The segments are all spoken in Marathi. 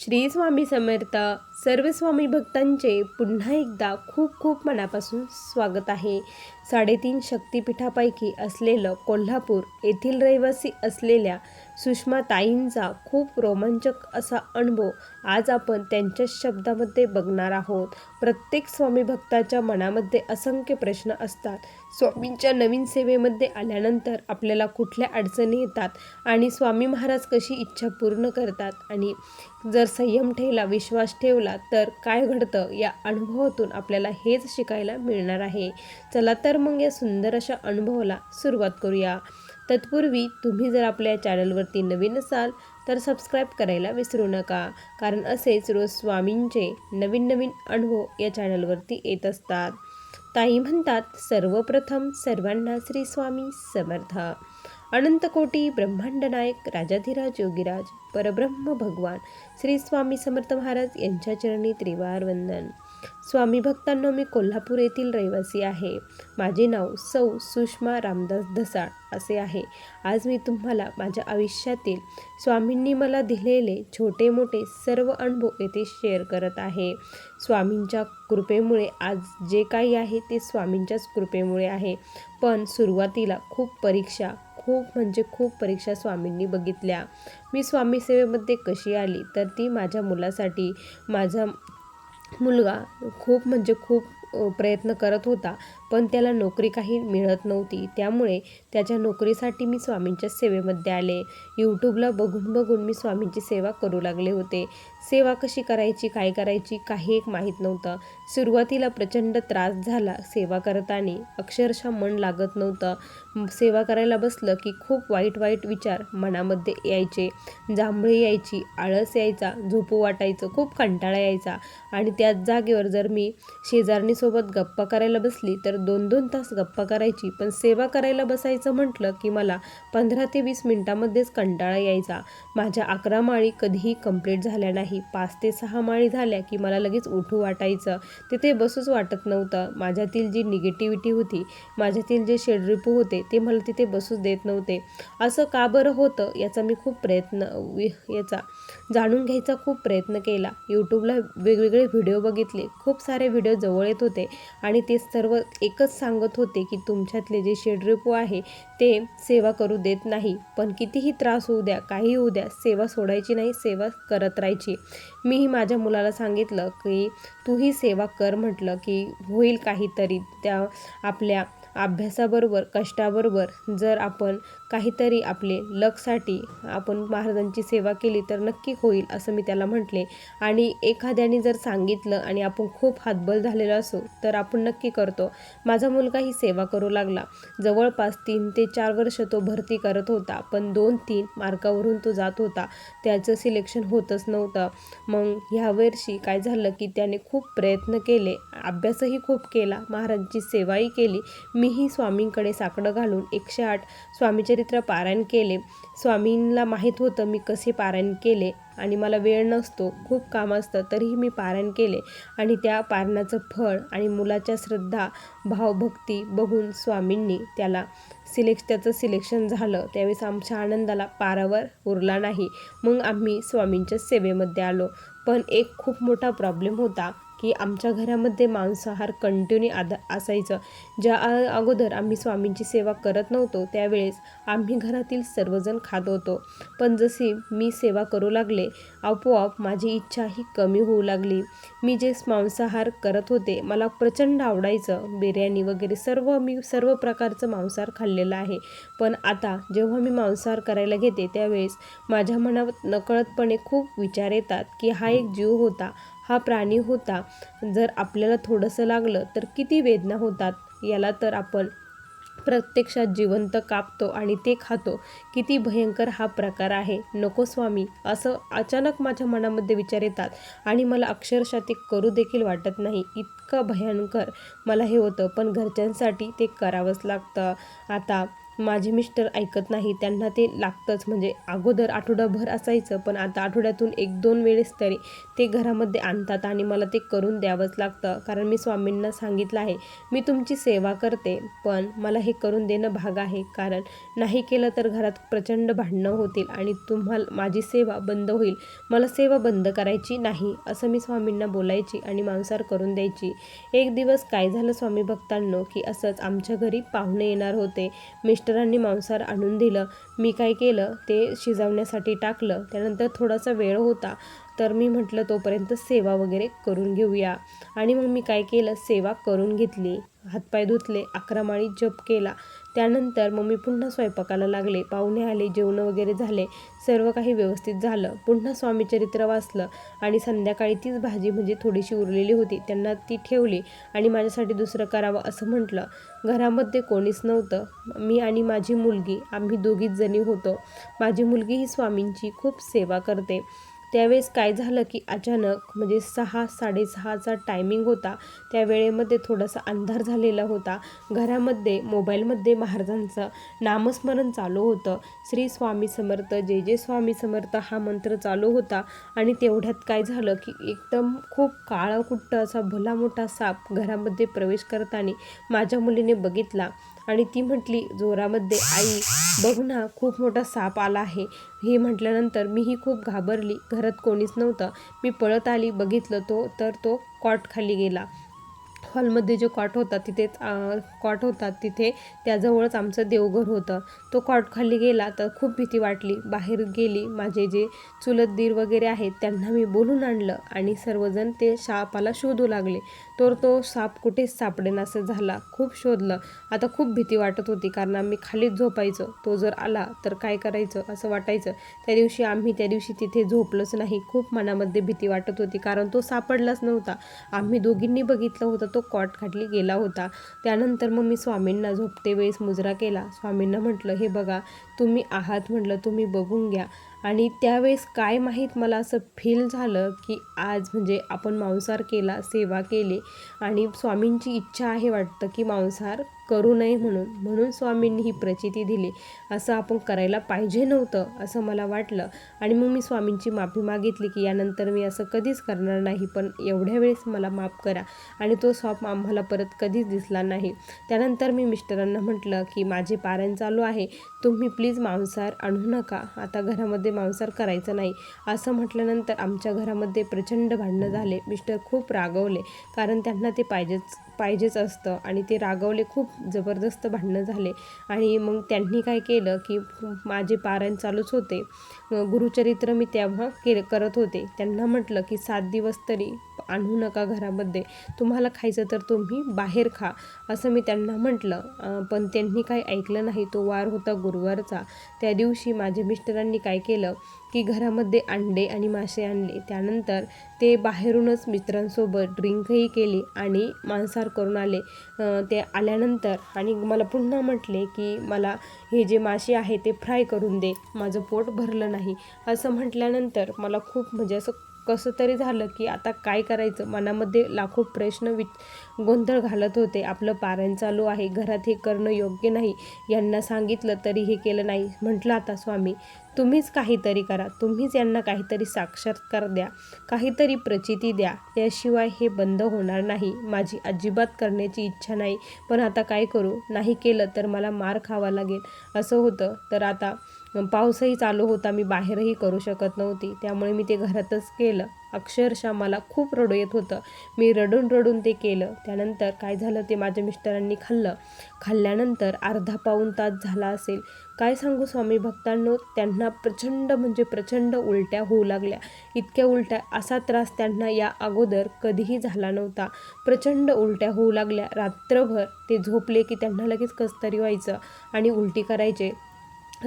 श्री स्वामी समर्थ सर्व स्वामी भक्तांचे पुन्हा एकदा खूप खूप मनापासून स्वागत आहे. साडेतीन शक्तिपीठापैकी असलेलं कोल्हापूर येथील रहिवासी असलेल्या सुषमा ताईंचा खूप रोमांचक असा अनुभव आज आपण त्यांच्याच शब्दामध्ये बघणार आहोत. प्रत्येक स्वामी भक्ताच्या मनामध्ये असंख्य प्रश्न असतात. स्वामींच्या नवीन सेवेमध्ये आल्यानंतर आपल्याला कुठल्या अडचणी येतात आणि स्वामी महाराज कशी इच्छा पूर्ण करतात आणि जर संयम ठेवला विश्वास ठेवला तर काय घडतं या अनुभवातून आपल्याला हेच शिकायला मिळणार आहे. चला तर मग या सुंदर अशा अनुभवाला सुरुवात करूया. तत्पूर्वी तुम्ही जर आपल्या चॅनलवरती नवीन असाल तर सबस्क्राईब करायला विसरू नका. कारण असेच रोज स्वामींचे नवीन नवीन अनुभव या चॅनलवरती येत असतात. ताई म्हणतात सर्वप्रथम सर्वांना श्री स्वामी समर्थ. अनंतकोटी ब्रह्मांड नायक राजाधिराज योगीराज परब्रह्म भगवान श्री स्वामी समर्थ महाराज यांच्या चरणी त्रिवार वंदन. स्वामी भक्तांनो मी कोल्हापूर येथील रहिवासी आहे. माझे नाव सौ सुषमा रामदास धसाळ असे आहे. आज मी तुम्हाला माझ्या आयुष्यातील स्वामींनी मला दिलेले छोटे मोठे सर्व अनुभव येथे शेअर करत आहे. स्वामींच्या कृपेमुळे आज जे काही आहे ते स्वामींच्याच कृपेमुळे आहे. पण सुरुवातीला खूप परीक्षा खूप म्हणजे खूप परीक्षा स्वामींनी बघितल्या. मी स्वामी सेवेमध्ये कशी आली? तर ती माझ्या मुलासाठी माझा मुलगा खूप म्हणजे खूप प्रयत्न करत होता पण त्याला नोकरी काही मिळत नव्हती. त्यामुळे त्याच्या नोकरीसाठी मी स्वामींच्या सेवेमध्ये आले. यूट्यूबला बघून बघून मी स्वामींची सेवा करू लागले होते. सेवा कशी करायची काय करायची काही एक माहीत नव्हतं. सुरुवातीला प्रचंड त्रास झाला सेवा करताना. अक्षरशः मन लागत नव्हतं. सेवा करायला बसलं की खूप वाईट वाईट विचार मनामध्ये यायचे. जांभळे यायची आळस यायचा झोपू वाटायचं खूप कंटाळा यायचा. आणि त्याच जागेवर जर मी शेजारणीसोबत गप्पा करायला बसली तर दोन दोन तास गप्पा करायची. पण सेवा करायला बसायचं म्हटलं की मला पंधरा ते वीस मिनटामध्येच कंटाळा यायचा. माझ्या अकरा माळी कधीही कंप्लीट झाल्या नाही पाच ते सहा माळी झाल्या की मला लगेच उठू वाटायचं. तिथे बसूच वाटत नव्हतं. माझ्यातील जी निगेटिव्हिटी होती माझ्यातील जे शेडरिपू होते ते मला तिथे बसूच देत नव्हते. असं का बरं होतं याचा मी खूप प्रयत्न वि- याचा जाणून घ्यायचा खूप प्रयत्न केला. यूट्यूबला वेगवेगळे व्हिडिओ बघितले. खूप सारे व्हिडिओ जवळ येत होते आणि ते सर्व एकच सांगत होते की तुमच्यातले जे शेडरिपू आहे ते सेवा करू देत नाही. पण कितीही त्रास होऊ द्या काही होऊ द्या सेवा सोडायची नाही सेवा करत राहायची. मीही माझ्या मुलाला सांगितलं की तूही सेवा कर म्हटलं की होईल काहीतरी त्या आपल्या अभ्यासाबरोबर कष्टाबरोबर जर आपण काहीतरी आपले लकसाठी आपण महाराजांची सेवा केली तर नक्की होईल असं मी त्याला म्हटले. आणि एखाद्याने जर सांगितलं आणि आपण खूप हातबल झालेलो असू तर आपण नक्की करतो. माझा मुलगा ही सेवा करू लागला. जवळपास तीन ते चार वर्ष तो भरती करत होता पण दोन तीन मार्कावरून तो जात होता. त्याचं सिलेक्शन होतच नव्हतं. मग ह्या वर्षी काय झालं की त्याने खूप प्रयत्न केले. अभ्यासही खूप केला. महाराजांची सेवाही केली. मीही स्वामींकडे साकडं घालून एकशे आठ स्वामीचरित्र पारायण केले. स्वामींना माहीत होतं मी कसे पारायण केले आणि मला वेळ नसतो खूप काम असतं तरीही मी पारायण केले. आणि त्या पारणाचं फळ आणि मुलाच्या श्रद्धा भावभक्ती बघून स्वामींनी त्याला सिलेक्श त्याचं सिलेक्शन झालं. त्यावेळेस आमच्या आनंदाला पारावर उरला नाही. मग आम्ही स्वामींच्या सेवेमध्ये आलो. पण एक खूप मोठा प्रॉब्लेम होता. की आमच्या घरामध्ये मांसाहार कंटिन्यू आद असायचं. ज्या अगोदर आम्ही स्वामींची सेवा करत नव्हतो त्यावेळेस आम्ही घरातील सर्वजण खात होतो. पण जशी मी सेवा करू लागले आपोआप माझी इच्छा ही कमी होऊ लागली. मी जे मांसाहार करत होते मला प्रचंड आवडायचं. बिर्याणी वगैरे सर्व मी सर्व प्रकारचं मांसाहार खाल्लेलं आहे. पण आता जेव्हा मी मांसाहार करायला घेते त्यावेळेस माझ्या मनात नकळतपणे खूप विचार येतात की हा एक जीव होता. हा प्राणी होता. जर आपल्याला थोडंसं लागलं तर किती वेदना होतात? याला तर आपण प्रत्यक्षात जिवंत कापतो आणि ते खातो. किती भयंकर हा प्रकार आहे. नको स्वामी असं अचानक माझ्या मनामध्ये विचार येतात आणि मला अक्षरशः ते करू देखील वाटत नाही. इतकं भयंकर मला हे होतं पण घरच्यांसाठी ते करावंच लागतं. आता माझे मिस्टर ऐकत नाही त्यांना ते लागतंच. म्हणजे अगोदर आठवडाभर असायचं पण आता आठवड्यातून एक दोन वेळेस तरी ते घरामध्ये आणतात आणि मला ते करून द्यावंच लागतं. कारण मी स्वामींना सांगितलं आहे मी तुमची सेवा करते पण मला हे करून देणं भाग आहे. कारण नाही केलं तर घरात प्रचंड भांडणं होतील आणि तुम्हाला माझी सेवा बंद होईल. मला सेवा बंद करायची नाही असं मी स्वामींना बोलायची आणि मांसार करून द्यायची. एक दिवस काय झालं स्वामी भक्तांनो की असंच आमच्या घरी पाहुणे येणार होते. मिस्टरांनी मांसाहार आणून दिलं. मी काय केलं? ते शिजवण्यासाठी टाकलं. त्यानंतर थोडासा वेळ होता. तर मी म्हटलं तोपर्यंत सेवा वगैरे करून घेऊया. आणि मग मी काय केलं? सेवा करून घेतली. हातपाय धुतले अकरा माळी जप केला. त्यानंतर मग मी पुन्हा स्वयंपाकाला लागले. पाहुणे आले जेवणं वगैरे झाले सर्व काही व्यवस्थित झालं. पुन्हा स्वामीचरित्र वाचलं आणि संध्याकाळी तीच भाजी म्हणजे थोडीशी उरलेली होती त्यांना ती ठेवली आणि माझ्यासाठी दुसरं करावं असं म्हटलं. घरामध्ये कोणीच नव्हतं. मी आणि माझी मुलगी आम्ही दोघीच जणी होतो. माझी मुलगी ही स्वामींची खूप सेवा करते. त्यावेळेस काय झालं की अचानक म्हणजे सहा साडेसहाचा टायमिंग होता. त्या वेळेमध्ये थोडासा अंधार झालेला होता. घरामध्ये मोबाईलमध्ये महाराजांचं नामस्मरण चालू होतं. श्री स्वामी समर्थ जे जे स्वामी समर्थ हा मंत्र चालू होता आणि तेवढ्यात काय झालं की एकदम खूप काळाकुट्ट असा भला मोठा साप घरामध्ये प्रवेश करताना माझ्या मुलीने बघितला. आणि ती म्हटली जोरामध्ये आई बघ ना खूप मोठा साप आला आहे. हे म्हटल्यानंतर मीही खूप घाबरली. घरात कोणीच नव्हतं. मी पळत आली बघितलं तो तर तो कॉट खाली गेला. हॉलमध्ये जो कॉट होता तिथेच कॉट होता तिथे त्याजवळच आमचं देवघर होतं. तो कॉट खाली गेला तर खूप भीती वाटली. बाहेर गेली माझे जे चुलत दीर वगैरे आहेत त्यांना मी बोलून आणलं आणि सर्वजण ते शापाला शोधू लागले. तर तो साप कुठेच सापडेनासं झाला. खूप शोधलं. आता खूप भीती वाटत होती कारण आम्ही खालीच झोपायचो. तो जर आला तर काय करायचं असं वाटायचं. त्या दिवशी आम्ही त्या दिवशी तिथे झोपलोच नाही. खूप मनामध्ये भीती वाटत होती कारण तो सापडलाच नव्हता. आम्ही दोघींनी बघितलं होतं तो कॉट खाटली गेला होता. त्यानंतर मग मी स्वामींना झोपते वेळेस मुजरा केला. स्वामींना म्हटलं हे बघा तुम्ही आहात म्हटलं तुम्ही बघून घ्या. आणि त्यावेळेस काय माहीत मला असं फील झालं की आज म्हणजे आपण मांसाहार केला सेवा केली आणि स्वामींची इच्छा आहे वाटतं की मांसाहार करू नये म्हणून म्हणून स्वामींनी ही प्रचिती दिली. असं आपण करायला पाहिजे नव्हतं असं मला वाटलं. आणि मग मी स्वामींची माफी मागितली की यानंतर मी असं कधीच करणार नाही पण एवढ्या वेळेस मला माफ करा. आणि तो स्वाप आम्हाला परत कधीच दिसला नाही. त्यानंतर मी मिस्टरांना म्हटलं की माझे पारायण चालू आहे. तुम्ही प्लीज मांसाहार आणू नका. आता घरामध्ये मांसाहार करायचं नाही. असं म्हटल्यानंतर आमच्या घरामध्ये प्रचंड भांडणं झाले. मिस्टर खूप रागवले कारण त्यांना ते पाहिजेच पाहिजेच असतं. आणि ते रागवले खूप जबरदस्त भांडणं झाले. आणि मग त्यांनी काय केलं की माझे पारायण चालूच होते. गुरुचरित्र मी तेव्हा के करत होते. त्यांना म्हटलं की सात दिवस तरी आणू नका घरामध्ये. तुम्हाला खायचं तर तुम्ही बाहेर खा. असं मी त्यांना म्हटलं. पण त्यांनी काही ऐकलं नाही. तो वार होता गुरुवारचा. त्या दिवशी माझ्या मिस्टरांनी काय केलं की घरामध्ये अंडे आणि मासे आणले. त्यानंतर ते बाहेरूनच मित्रांसोबत ड्रिंकही केली आणि मांसाहार करून आले. ते आल्यानंतर आणि मला पुन्हा म्हटले की मला हे जे मासे आहे ते फ्राय करून दे. माझं पोट भरलं नाही. असं म्हटल्यानंतर मला खूप म्हणजे असं कसं तरी झालं की आता काय करायचं? मनामध्ये लाखो प्रश्न वि गोंधळ घालत होते. आपलं पारायण चालू आहे. घरात हे करणं योग्य नाही. यांना सांगितलं तरी हे केलं नाही. म्हटलं आता स्वामी तुम्हीच काहीतरी करा. तुम्हीच यांना काहीतरी साक्षात्कार द्या. काहीतरी प्रचिती द्या. याशिवाय हे बंद होणार नाही. माझी अजिबात करण्याची इच्छा नाही. पण आता काय करू? नाही केलं तर मला मार खावा लागेल. असं होतं. तर आता पाऊसही चालू होता मी बाहेरही करू शकत नव्हती. त्यामुळे मी ते घरातच केलं. अक्षरशः मला खूप रडू येत होतं. मी रडून रडून ते केलं. त्यानंतर काय झालं ते माझ्या मिस्टरांनी खाल्लं. खाल्ल्यानंतर अर्धा पाऊन तास झाला असेल. काय सांगू स्वामी भक्तांनो? त्यांना प्रचंड म्हणजे प्रचंड उलट्या होऊ लागल्या. इतक्या उलट्या असा त्रास त्यांना या अगोदर कधीही झाला नव्हता. प्रचंड उलट्या होऊ लागल्या. रात्रभर ते झोपले की त्यांना लगेच कसतरी व्हायचं आणि उलटी करायचे.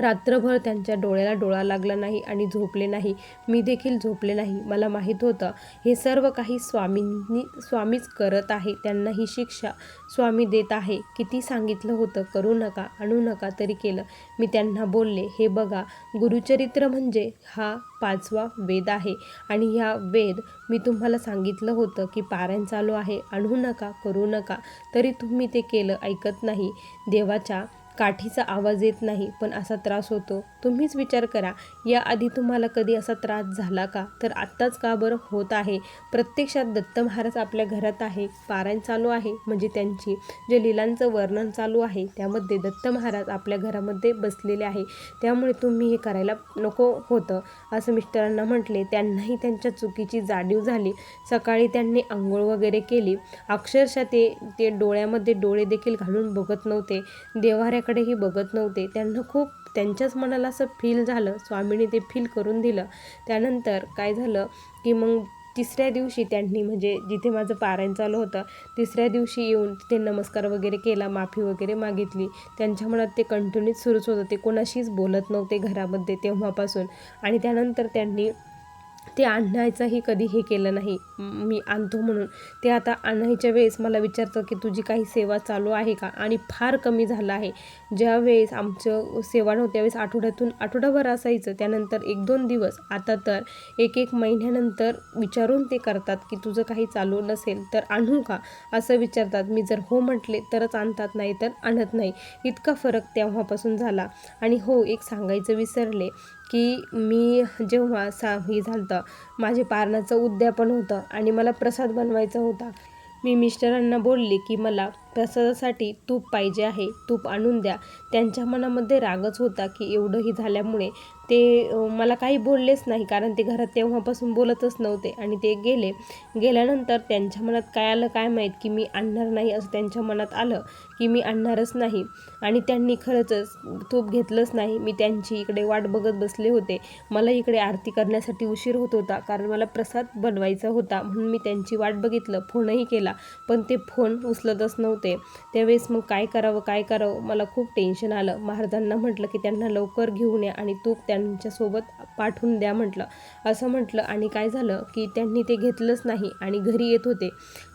रात्रभर त्यांच्या डोळ्याला डोळा लागला नाही आणि झोपले नाही. मी देखील झोपले नाही. मला माहीत होतं हे सर्व काही स्वामींनी स्वामीच करत आहे. त्यांना ही शिक्षा स्वामी देत आहे. किती सांगितलं होतं करू नका आणू नका तरी केलं. मी त्यांना बोलले हे बघा गुरुचरित्र म्हणजे हा पाचवा वेद आहे. आणि ह्या वेद मी तुम्हाला सांगितलं होतं की पारायण चालू आहे. आणू नका करू नका. तरी तुम्ही ते केलं ऐकत नाही. देवाच्या काठीचा आवाज येत नाही पण असा त्रास होतो. तुम्हीच विचार करा याआधी तुम्हाला कधी असा त्रास झाला का? तर आत्ताच का बरं होत आहे? प्रत्यक्षात दत्त महाराज आपल्या घरात आहे पारायण चालू आहे म्हणजे त्यांची जे लिलांचं वर्णन चालू आहे त्यामध्ये दत्त महाराज आपल्या घरामध्ये बसलेले आहे. त्यामुळे तुम्ही हे करायला नको होतं. असं मिस्टरांना म्हटले त्यांनाही त्यांच्या चुकीची जाणीव झाली. सकाळी त्यांनी आंघोळ वगैरे केली. अक्षरशः ते ते डोळ्यामध्ये डोळे देखील घालून बघत नव्हते. देवाऱ्या देवाऱ्याकडेही बघत नव्हते. त्यांना खूप त्यांच्याच मनाला असं फील झालं. स्वामीने ते फील करून दिलं. त्यानंतर काय झालं की मग तिसऱ्या दिवशी त्यांनी म्हणजे जिथे माझं पारायण चालू होतं तिसऱ्या दिवशी येऊन तिथे नमस्कार वगैरे केला माफी वगैरे मागितली. त्यांच्या मनात ते कंटिन्यूच सुरूच होतं. ते कोणाशीच बोलत नव्हते घरामध्ये तेव्हापासून. आणि त्यानंतर त्यांनी ते आणायचंही कधी हे केलं नाही. मी आणतो म्हणून. ते आता आणायच्या वेळेस मला विचारतं की तुझी काही सेवा चालू आहे का? आणि फार कमी झालं आहे. ज्या वेळेस आमचं सेवा नव्हत्या त्यावेळेस आठवड्यातून आठवडाभर असायचं. त्यानंतर एक दोन दिवस. आता तर एक एक महिन्यानंतर विचारून ते करतात की तुझं काही चालू नसेल तर आणू का? असं विचारतात. मी जर हो म्हटले तरच आणतात नाही तर आणत नाही. इतका फरक तेव्हापासून झाला. आणि हो एक सांगायचं विसरले. की मी जेव्हा सा हे झालं माझे पारणाचं उद्यापन होतं आणि मला प्रसाद बनवायचा होता. मी मिस्टरांना बोलले की मला प्रसादासाठी तूप पाहिजे आहे. तूप आणून द्या. त्यांच्या मनामध्ये रागच होता की एवढंही झाल्यामुळे ते मला काही बोललेच नाही कारण ते घरात तेव्हापासून बोलतच नव्हते आणि ते गेले. गेल्यानंतर त्यांच्या मनात काय आलं काय माहीत की मी आणणार नाही असं त्यांच्या मनात आलं की मी आणणारच नाही. आणि त्यांनी खरंच तूप घेतलंच नाही. मी त्यांची इकडे वाट बघत बसले होते. मला इकडे आरती करण्यासाठी उशीर होत होता कारण मला प्रसाद बनवायचा होता म्हणून मी त्यांची वाट बघितलं फोनही केला. पण ते फोन उचलतच नव्हते. त्यावेळेस मग काय करावं काय करावं? मला खूप टेन्शन आलं. महाराजांना म्हटलं की त्यांना लवकर घेऊन या आणि तूप त्यांच्यासोबत पाठवून द्या म्हटलं. असं म्हटलं आणि काय झालं की त्यांनी ते घेतलंच नाही आणि घरी येत होते.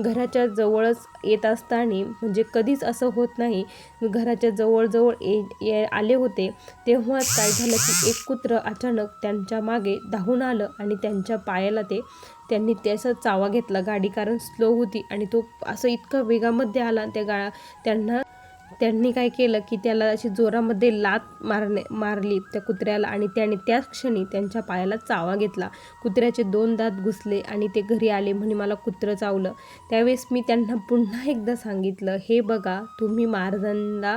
घराच्या जवळच येत असताना म्हणजे कधीच असं होत नाही घराच्या जवळजवळ ये ये आले होते. तेव्हाच काय झालं की एक कुत्रं अचानक त्यांच्या मागे धावून आलं आणि त्यांच्या पायाला ते त्यांनी त्याचा चावा घेतला. गाडी कारण स्लो होती आणि तो असं इतका वेगामध्ये आला त्या गाळा त्यांना त्यांनी काय केलं की त्याला अशी जोरामध्ये लात मारणे मारली त्या कुत्र्याला आणि त्याने त्याच क्षणी त्यांच्या पायाला चावा घेतला. कुत्र्याचे दोन दात घुसले आणि ते घरी आले म्हणे मला कुत्रं चावलं. त्यावेळेस मी त्यांना पुन्हा एकदा सांगितलं हे बघा तुम्ही महाराजांना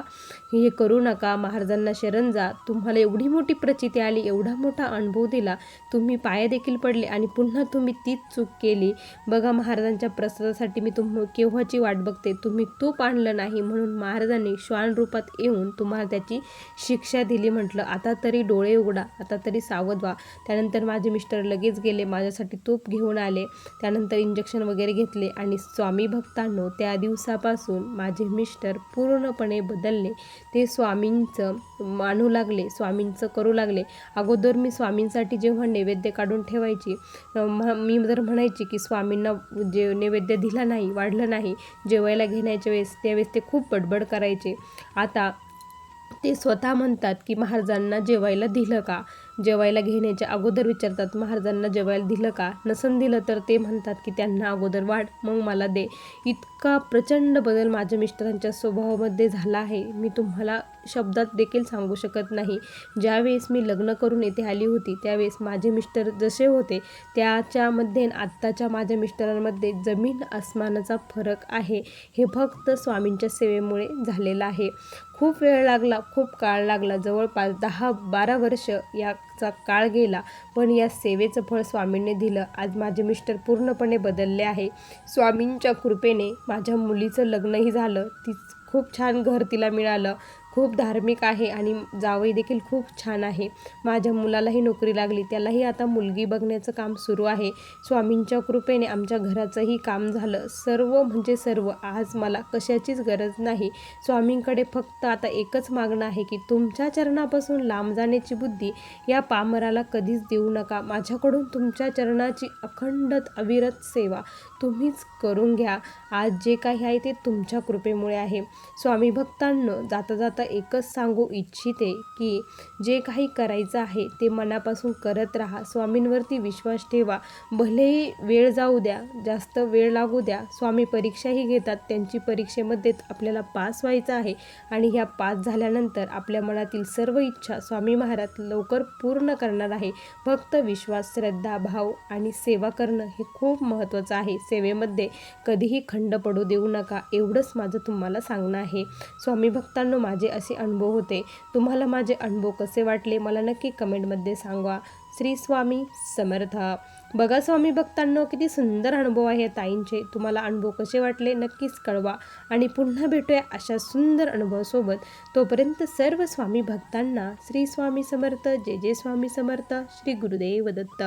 हे करू नका महाराजांना शरण जा. तुम्हाला एवढी मोठी प्रचिती आली एवढा मोठा अनुभव दिला. तुम्ही पाया देखील पडले आणि पुन्हा तुम्ही तीच चूक केली. बघा महाराजांच्या प्रसादासाठी मी तुम केव्हाची वाट बघते? तुम्ही तूप आणलं नाही म्हणून महाराजांनी श्वान रूपात येऊन तुम्हाला त्याची शिक्षा दिली म्हटलं. आता तरी डोळे उघडा आता तरी सावध व्हा. त्यानंतर माझे मिस्टर लगेच गेले माझ्यासाठी तूप घेऊन आले. त्यानंतर इंजेक्शन वगैरे घेतले आणि स्वामी भक्तांनो त्या दिवसापासून माझे मिस्टर पूर्णपणे बदलले. ते स्वामींचं मानू लागले स्वामींचं करू लागले. अगोदर मी स्वामींसाठी जेव्हा नैवेद्य काढून ठेवायची मी जर म्हणायची की स्वामींना जे नैवेद्य दिला नाही वाढलं नाही जेवायला घेण्याच्या वेळेस त्यावेळेस ते खूप बडबड करायचे. आता ते स्वतः म्हणतात की महाराजांना जेवायला दिलं का? जेवायला घेण्याच्या अगोदर विचारतात महाराजांना जेवायला दिलं का? नसन दिलं तर ते म्हणतात की त्यांना अगोदर वाढ मग मला दे. इतका प्रचंड बदल माझ्या मिस्टरांच्या स्वभावामध्ये झाला आहे. मी तुम्हाला शब्दात देखील सांगू शकत नाही. ज्यावेळेस मी लग्न करून येथे आली होती त्यावेळेस माझे मिस्टर जसे होते त्याच्यामध्ये आत्ताच्या माझ्या मिस्टरांमध्ये जमीन आसमानाचा फरक आहे. हे फक्त स्वामींच्या सेवेमुळे झालेलं आहे. खूप वेळ लागला खूप काळ लागला. जवळपास दहा बारा वर्ष याचा काळ गेला पण या सेवेचं फळ स्वामींनी दिलं. आज माझे मिस्टर पूर्णपणे बदलले आहे. स्वामींच्या कृपेने माझ्या मुलीचं लग्नही झालं. ती खूप छान घर तिला मिळालं. खूप धार्मिक आहे आणि जावई देखील खूप छान आहे. माझ्या मुलालाही नोकरी लागली. त्यालाही आता मुलगी बघण्याचं काम सुरू आहे. स्वामींच्या कृपेने आमच्या घराचंही काम झालं. सर्व म्हणजे सर्व. आज मला कशाचीच गरज नाही. स्वामींकडे फक्त आता एकच मागणं आहे की तुमच्या चरणापासून लांब जाण्याची बुद्धी या पामराला कधीच देऊ नका. माझ्याकडून तुमच्या चरणाची अखंड अविरत सेवा तुम्हीच करून घ्या. आज जे काही आहे ते तुमच्या कृपेमुळे आहे. स्वामी भक्तांनो जाता जाता एकच सांगू इच्छिते की जे काही करायचं आहे ते मनापासून करत राहा. स्वामींवरती विश्वास ठेवा. भलेही वेळ जाऊ द्या जास्त वेळ लागू द्या स्वामी परीक्षाही घेतात. त्यांची परीक्षेमध्ये आपल्याला पास व्हायचं आहे आणि ह्या पास झाल्यानंतर आपल्या मनातील सर्व इच्छा स्वामी महाराज लवकर पूर्ण करणार आहे. फक्त विश्वास श्रद्धा भाव आणि सेवा करणं हे खूप महत्त्वाचं आहे. सेवेमध्ये कधीही खंड पडू देऊ नका. एवढंच माझं तुम्हाला सांगणं आहे. स्वामी भक्तांनो माझे असे अनुभव होते. तुम्हाला माझे अनुभव कसे वाटले? मला नक्की कमेंटमध्ये सांगा. श्री स्वामी समर्थ. बघा स्वामी भक्तांनो किती सुंदर अनुभव आहे ताईंचे. तुम्हाला अनुभव कसे वाटले? नक्कीच कळवा. आणि पुन्हा भेटूया अशा सुंदर अनुभवासोबत. तोपर्यंत सर्व स्वामी भक्तांना श्री स्वामी समर्थ जय जय स्वामी समर्थ श्री गुरुदेव दत्त.